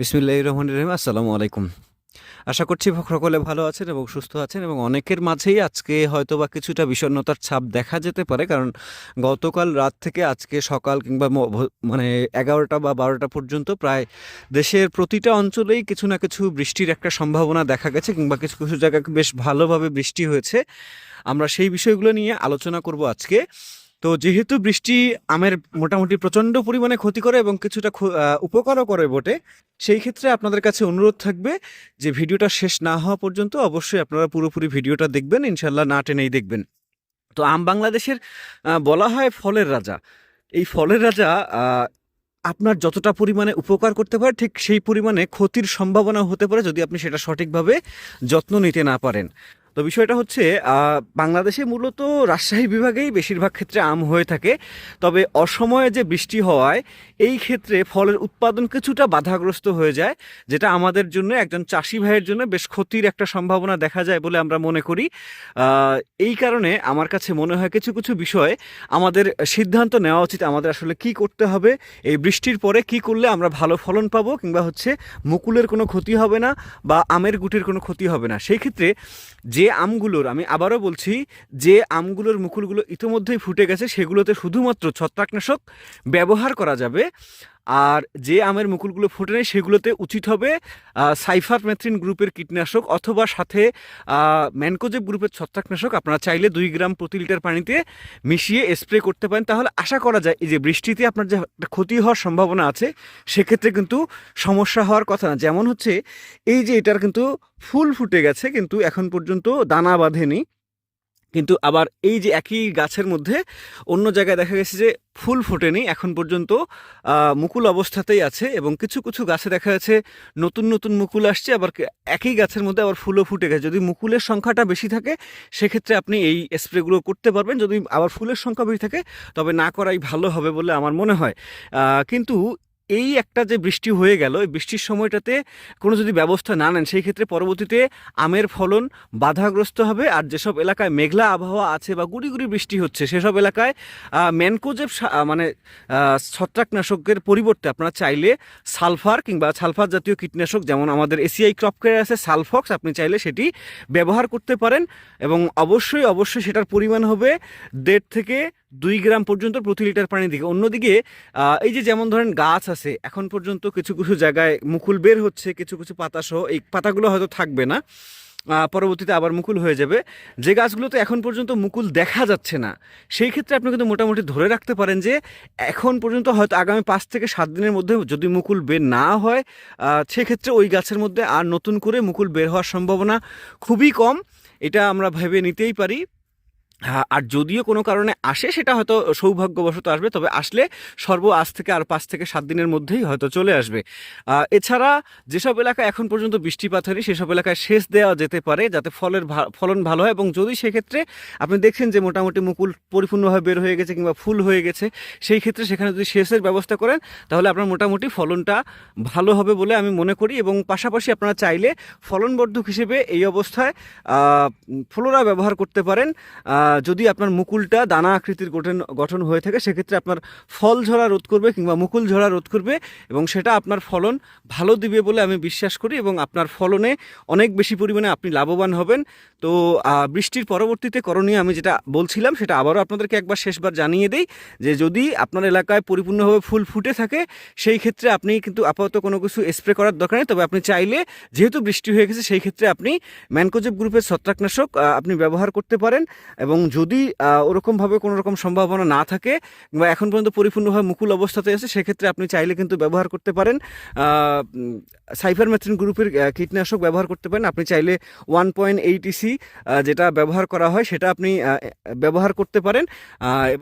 বিসমিল্লাহ রহমান রহিম, আসসালামু আলাইকুম। আশা করছি সকলে ভালো আছেন এবং সুস্থ আছেন এবং অনেকের মাঝেই আজকে হয়তো বা কিছুটা বিষণ্ণতার ছাপ দেখা যেতে পারে, কারণ গতকাল রাত থেকে আজকে সকাল কিংবা মানে এগারোটা বা বারোটা পর্যন্ত প্রায় দেশের প্রতিটা অঞ্চলেই কিছু না কিছু বৃষ্টির একটা সম্ভাবনা দেখা গেছে কিংবা কিছু কিছু জায়গায় বেশ ভালোভাবে বৃষ্টি হয়েছে। আমরা সেই বিষয়গুলো নিয়ে আলোচনা করব আজকে। তো যেহেতু বৃষ্টি আমের মোটামুটি প্রচণ্ড পরিমাণে ক্ষতি করে এবং কিছুটা উপকারও করে বটে, সেই ক্ষেত্রে আপনাদের কাছে অনুরোধ থাকবে যে ভিডিওটা শেষ না হওয়া পর্যন্ত অবশ্যই আপনারা পুরোপুরি ভিডিওটা দেখবেন ইনশাল্লাহ না টেনেই দেখবেন। তো আম বাংলাদেশের বলা হয় ফলের রাজা। এই ফলের রাজা আপনার যতটা পরিমাণে উপকার করতে পারে ঠিক সেই পরিমাণে ক্ষতির সম্ভাবনা হতে পারে যদি আপনি সেটা সঠিকভাবে যত্ন নিতে না পারেন। তো বিষয়টা হচ্ছে বাংলাদেশে মূলত রাজশাহী বিভাগেই বেশিরভাগ ক্ষেত্রে আম হয়ে থাকে। তবে অসময়ে যে বৃষ্টি হওয়ায়, এই ক্ষেত্রে ফলের উৎপাদন কিছুটা বাধাগ্রস্ত হয়ে যায়, যেটা আমাদের জন্য, একজন চাষি ভাইয়ের জন্য বেশ ক্ষতির একটা সম্ভাবনা দেখা যায় বলে আমরা মনে করি। এই কারণে আমার কাছে মনে হয় কিছু কিছু বিষয়ে আমাদের সিদ্ধান্ত নেওয়া উচিত, আমাদের আসলে কি করতে হবে, এই বৃষ্টির পরে কি করলে আমরা ভালো ফলন পাবো, কিংবা হচ্ছে মুকুলের কোনো ক্ষতি হবে না, বা আমের গুটির কোনো ক্ষতি হবে না। সেই ক্ষেত্রে যে আমগুলোর, আমি আবারও বলছি যে আমগুলোর মুকুলগুলো ইতিমধ্যেই ফুটে গেছে, সেগুলোতে শুধুমাত্র ছত্রাকনাশক ব্যবহার করা যাবে। আর যে আমের মুকুলগুলো ফুটে নেই সেগুলোতে উচিত হবে সাইফার মেথ্রিন গ্রুপের কীটনাশক অথবা সাথে ম্যানকোজেব গ্রুপের ছত্রাকনাশক। আপনারা চাইলে দুই গ্রাম প্রতি লিটার পানিতে মিশিয়ে স্প্রে করতে পারেন। তাহলে আশা করা যায়, এই যে বৃষ্টিতে আপনার যে ক্ষতি হওয়ার সম্ভাবনা আছে, সেক্ষেত্রে কিন্তু সমস্যা হওয়ার কথা না। যেমন হচ্ছে, এই যে এটার কিন্তু ফুল ফুটে গেছে, কিন্তু এখন পর্যন্ত দানা বাঁধেনি। কিন্তু আবার এই যে একই গাছের মধ্যে অন্য জায়গায় দেখা গেছে যে ফুল ফোটেনি, এখন পর্যন্ত মুকুল অবস্থাতেই আছে এবং কিছু কিছু গাছে দেখা যাচ্ছে নতুন নতুন মুকুল আসছে, আবার একই গাছের মধ্যে আবার ফুলও ফুটে গেছে। যদি মুকুলের সংখ্যাটা বেশি থাকে, সেক্ষেত্রে আপনি এই স্প্রেগুলো করতে পারবেন। যদি আবার ফুলের সংখ্যা বেশি থাকে, তবে না করাই ভালো হবে বলে আমার মনে হয়। কিন্তু এই একটা যে বৃষ্টি হয়ে গেল, এই বৃষ্টির সময়টাতে কোনো যদি ব্যবস্থা না নেন, সেই ক্ষেত্রে পরবর্তীতে আমের ফলন বাধাগ্রস্ত হবে। আর যেসব এলাকায় মেঘলা আবহাওয়া আছে বা গুড়ি গুড়ি বৃষ্টি হচ্ছে, সেসব এলাকায় ম্যানকোজেব মানে ছত্রাকনাশকের পরিবর্তে আপনারা চাইলে সালফার কিংবা সালফার জাতীয় কীটনাশক, যেমন আমাদের এসিআই ক্রপ কেয়ার আছে, সালফক্স, আপনি চাইলে সেটি ব্যবহার করতে পারেন। এবং অবশ্যই অবশ্যই সেটার পরিমাণ হবে দেড় থেকে দুই গ্রাম পর্যন্ত প্রতি লিটার পানি দিকে। অন্যদিকে এই যে যেমন ধরেন গাছ আছে, এখন পর্যন্ত কিছু কিছু জায়গায় মুকুল বের হচ্ছে, কিছু কিছু পাতা সহ, এই পাতাগুলো হয়তো থাকবে না। পরবর্তীতে আবার মুকুল হয়ে যাবে। যে গাছগুলোতে এখন পর্যন্ত মুকুল দেখা যাচ্ছে না, সেই ক্ষেত্রে আপনি কিন্তু মোটামুটি ধরে রাখতে পারেন যে, এখন পর্যন্ত হয়তো আগামী পাঁচ থেকে সাত দিনের মধ্যে যদি মুকুল বের না হয় সেক্ষেত্রে ওই গাছের মধ্যে আর নতুন করে মুকুল বের হওয়ার সম্ভাবনা খুবই কম। এটা আমরা ভেবে নিতেই পারি। আর যদিও কোনো কারণে আসে, সেটা হয়তো সৌভাগ্যবশত আসবে, তবে আসলে সর্ব আজ থেকে আর পাঁচ থেকে সাত দিনের মধ্যেই হয়তো চলে আসবে। এছাড়া যেসব এলাকায় এখন পর্যন্ত বৃষ্টিপাত হয়নি, সেসব এলাকায় সেচ দেওয়া যেতে পারে, যাতে ফলের ফলন ভালো হয়, এবং যদি সেক্ষেত্রে আপনি দেখছেন যে মোটামুটি মুকুল পরিপূর্ণভাবে বের হয়ে গেছে কিংবা ফুল হয়ে গেছে, সেই ক্ষেত্রে সেখানে যদি সেচের ব্যবস্থা করেন, তাহলে আপনার মোটামুটি ফলনটা ভালো হবে বলে আমি মনে করি, এবং পাশাপাশি আপনারা চাইলে ফলনবর্ধক হিসেবে এই অবস্থায় ফ্লোরা ব্যবহার করতে পারেন। যদি আপনার মুকুলটা দানা আকৃতির গঠন গঠন হয়ে থাকে, সেক্ষেত্রে আপনার ফল ঝরা রোধ করবে কিংবা মুকুল ঝরা রোধ করবে এবং সেটা আপনার ফলন ভালো দিবে বলে আমি বিশ্বাস করি এবং আপনার ফলনে অনেক বেশি পরিমাণে আপনি লাভবান হবেন। তো বৃষ্টির পরবর্তীতে করণীয় আমি যেটা বলছিলাম, সেটা আবারও আপনাদেরকে একবার শেষবার জানিয়ে দিই যে যদি আপনার এলাকায় পরিপূর্ণভাবে ফুল ফুটে থাকে, সেই ক্ষেত্রে আপনি কিন্তু আপাতত কোনো কিছু স্প্রে করার দরকার নেই। তবে আপনি চাইলে, যেহেতু বৃষ্টি হয়ে গেছে, সেই ক্ষেত্রে আপনি ম্যানকোজেব গ্রুপের ছত্রাকনাশক আপনি ব্যবহার করতে পারেন এবং যদি ওরকমভাবে কোনো রকম সম্ভাবনা না থাকে বা এখন পর্যন্ত পরিপূর্ণভাবে মুকুল অবস্থাতে আছে, সেক্ষেত্রে আপনি চাইলে কিন্তু ব্যবহার করতে পারেন। সাইফারমেথ্রিন গ্রুপের কীটনাশক ব্যবহার করতে পারেন। আপনি চাইলে ওয়ান পয়েন্ট এইট ইসি যেটা ব্যবহার করা হয়, সেটা আপনি ব্যবহার করতে পারেন।